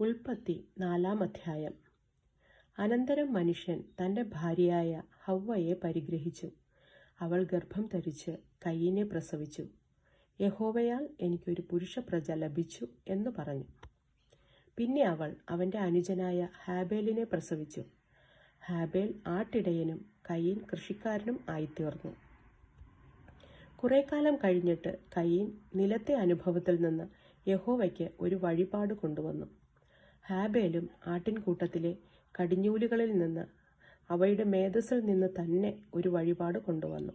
ഉൽപ്പത്തി നാലാം അധ്യായം. അനന്തരം മനുഷ്യൻ തന്റെ ഭാര്യയായ ഹവ്വയെ പരിഗ്രഹിച്ചു. അവൾ ഗർഭം ധരിച്ച് കയ്യിനെ പ്രസവിച്ചു. യഹോവയാൽ എനിക്കൊരു പുരുഷപ്രജ ലഭിച്ചു എന്ന് പറഞ്ഞു. പിന്നെ അവൾ അവന്റെ അനുജനായ ഹാബേലിനെ പ്രസവിച്ചു. ഹാബേൽ ആട്ടിടയനും കയ്യൻ കൃഷിക്കാരനും ആയിത്തീർന്നു. കുറെ കാലം കഴിഞ്ഞിട്ട് കയ്യൻ നിലത്തെ അനുഭവത്തിൽ നിന്ന് യഹോവയ്ക്ക് ഒരു വഴിപാട് കൊണ്ടുവന്നു. ഹാബേലും ആട്ടിൻകൂട്ടത്തിലെ കടിഞ്ഞൂലുകളിൽ നിന്ന് അവയുടെ മേധസ്സിൽ നിന്ന് തന്നെ ഒരു വഴിപാട് കൊണ്ടുവന്നു.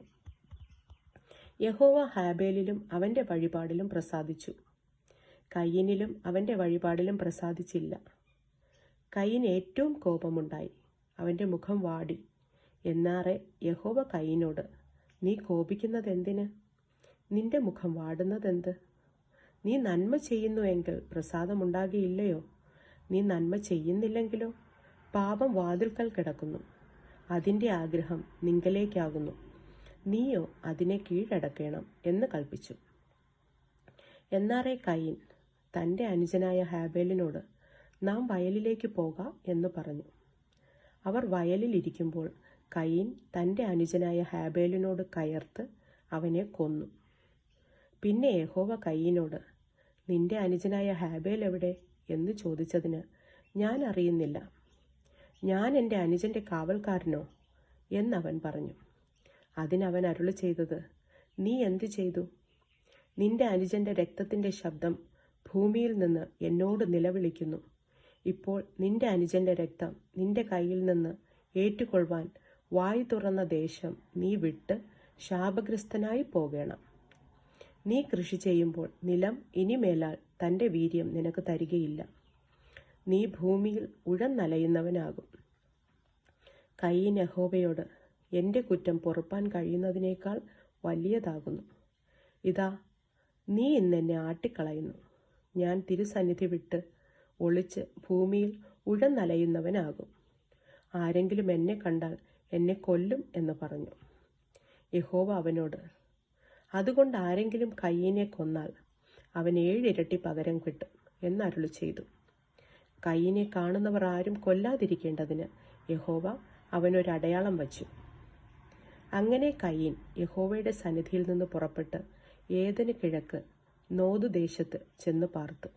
യഹോവ ഹാബേലിലും അവന്റെ വഴിപാടിലും പ്രസാദിച്ചു. കയ്യനിലും അവന്റെ വഴിപാടിലും പ്രസാദിച്ചില്ല. കയ്യന് ഏറ്റവും കോപമുണ്ടായി. അവന്റെ മുഖം വാടി. എന്നാറെ യഹോവ കയ്യനോട് നീ കോപിക്കുന്നത് എന്തിന് നിന്റെ മുഖം വാടുന്നതെന്ത്? നീ നന്മ ചെയ്യുന്നുവെങ്കിൽ പ്രസാദമുണ്ടാകുകയില്ലയോ നീ നന്മ ചെയ്യുന്നില്ലെങ്കിലോ? പാപം വാതിൽക്കൽ കിടക്കുന്നു. അതിന്റെ ആഗ്രഹം നിങ്കലേക്കാകുന്നു. നീയോ അതിനെ കീഴടക്കണം എന്ന് കൽപ്പിച്ചു. എന്നാറെ കയ്യൻ തന്റെ അനുജനായ ഹാബേലിനോട് നാം വയലിലേക്ക് പോകാം എന്ന് പറഞ്ഞു. അവർ വയലിലിരിക്കുമ്പോൾ കയ്യൻ തന്റെ അനുജനായ ഹാബേലിനോട് കയർത്ത് അവനെ കൊന്നു. പിന്നെ യഹോവ കയ്യനോട് നിന്റെ അനുജനായ ഹാബേൽ എവിടെ? എന്ന് ചോദിച്ചതിന് ഞാൻ അറിയുന്നില്ല. ഞാൻ എന്റെ അനുജന്റെ കാവൽക്കാരനോ? എന്നവൻ പറഞ്ഞു. അതിനവൻ അരുളി ചെയ്തത് നീ എന്തു ചെയ്തു? നിന്റെ അനുജന്റെ രക്തത്തിന്റെ ശബ്ദം ഭൂമിയിൽ നിന്ന് എന്നോട് നിലവിളിക്കുന്നു. ഇപ്പോൾ നിന്റെ അനുജന്റെ രക്തം നിന്റെ കയ്യിൽ നിന്ന് ഏറ്റുകൊള്ളുവാൻ വായു തുറന്ന ദേശം നീ വിട്ട് ശാപഗ്രസ്തനായി പോകണം. നീ കൃഷി ചെയ്യുമ്പോൾ നിലം ഇനിമേലാൽ തന്റെ വീര്യം നിനക്ക് തരികയില്ല. നീ ഭൂമിയിൽ ഉഴന്നലയുന്നവനാകും കൈ നെഹോബയോട് എന്റെ കുറ്റം പൊറുപ്പാൻ കഴിയുന്നതിനേക്കാൾ വലിയതാകുന്നു. ഇതാ നീ ഇന്നെന്നെ ആട്ടിക്കളയുന്നു. ഞാൻ തിരുസന്നിധി വിട്ട് ഒളിച്ച് ഭൂമിയിൽ ഉഴന്നലയുന്നവനാകും ആരെങ്കിലും എന്നെ കണ്ടാൽ എന്നെ കൊല്ലും എന്ന് പറഞ്ഞു. യഹോവ അവനോട് അതുകൊണ്ട് ആരെങ്കിലും കയ്യനെ കൊന്നാൽ അവൻ ഏഴിരട്ടി പകരം കിട്ടും എന്നരുളി ചെയ്തു. കയ്യനെ കാണുന്നവർ ആരും കൊല്ലാതിരിക്കേണ്ടതിന് യഹോവ അവനൊരടയാളം വച്ചു. അങ്ങനെ കയ്യൻ യഹോവയുടെ സന്നിധിയിൽ നിന്ന് പുറപ്പെട്ട് ഏതിന് കിഴക്ക് നോതുദേശത്ത് ചെന്ന് പാർത്തു.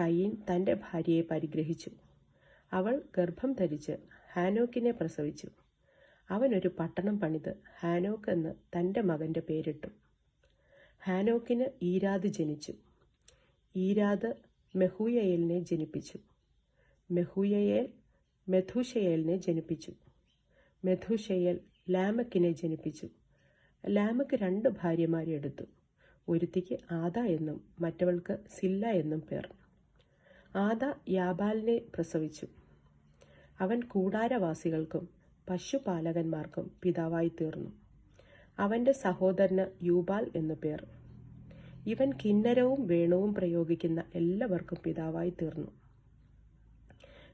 കയ്യൻ തന്റെ ഭാര്യയെ പരിഗ്രഹിച്ചു. അവൾ ഗർഭം ധരിച്ച് ഹാനോക്കിനെ പ്രസവിച്ചു. അവനൊരു പട്ടണം പണിത് ഹാനോക്ക് എന്ന് തന്റെ മകന്റെ പേരിട്ടു. ഹാനോക്കിന് ഈരാദ് ജനിച്ചു. ഈരാദ് മെഹൂയയേലിനെ ജനിപ്പിച്ചു. മെഹൂയയേൽ മെഥുഷയേലിനെ ജനിപ്പിച്ചു. മെഥുഷയേൽ ലാമക്കിനെ ജനിപ്പിച്ചു. ലാമക്ക് രണ്ട് ഭാര്യമാരെ എടുത്തു. ഒരുത്തിക്ക് ആദ എന്നും മറ്റവൾക്ക് സില്ല എന്നും പേർ. ആദ യാബാലിനെ പ്രസവിച്ചു. അവൻ കൂടാരവാസികൾക്കും പശുപാലകന്മാർക്കും പിതാവായി തീർന്നു. അവന്റെ സഹോദരന് യൂബാൽ എന്നു പേർ. ഇവൻ കിന്നരവും വേണുവും പ്രയോഗിക്കുന്ന എല്ലാവർക്കും പിതാവായി തീർന്നു.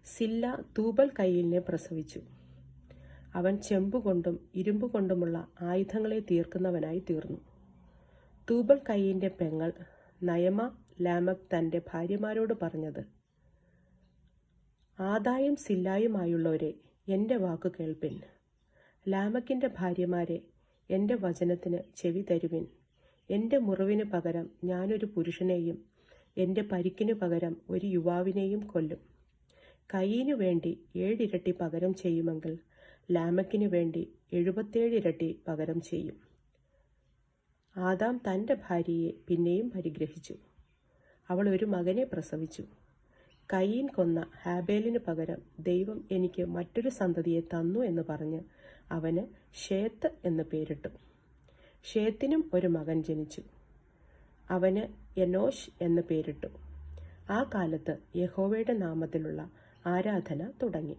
സില്ല തൂബൽ കയ്യിലിനെ പ്രസവിച്ചു. അവൻ ചെമ്പുകൊണ്ടും ഇരുമ്പ് കൊണ്ടുമുള്ള ആയുധങ്ങളെ തീർക്കുന്നവനായി തീർന്നു. തൂബൽ കയ്യിന്റെ പെങ്ങൾ നയമ ലാമക് തന്റെ ഭാര്യമാരോട് പറഞ്ഞത് ആദായം സില്ലായുമായുള്ളവരെ എന്റെ വാക്കു കേൾപ്പിൻ. ലാമക്കിന്റെ ഭാര്യമാരെ എന്റെ വചനത്തിന് ചെവി തരുവിൻ. എന്റെ മുറിവിന് പകരം ഞാനൊരു പുരുഷനെയും എന്റെ പരിക്കിനു പകരം ഒരു യുവാവിനെയും കൊല്ലും. കയ്യിനു വേണ്ടി ഏഴിരട്ടി പകരം ചെയ്യുമെങ്കിൽ ലാമക്കിനു വേണ്ടി എഴുപത്തേഴ് ഇരട്ടി പകരം ചെയ്യും. ആദാം തന്റെ ഭാര്യയെ പിന്നെയും പരിഗ്രഹിച്ചു. അവൾ ഒരു മകനെ പ്രസവിച്ചു. കയ്യൻ കൊന്ന ഹാബേലിന് പകരം ദൈവം എനിക്ക് മറ്റൊരു സന്തതിയെ തന്നു എന്ന് പറഞ്ഞ് അവന് ഷേത്ത് എന്ന് പേരിട്ടു. ഷേത്തിനും ഒരു മകൻ ജനിച്ചു. അവന് എനോഷ് എന്ന് പേരിട്ടു. ആ കാലത്ത് യഹോവയുടെ നാമത്തിലുള്ള ആരാധന തുടങ്ങി.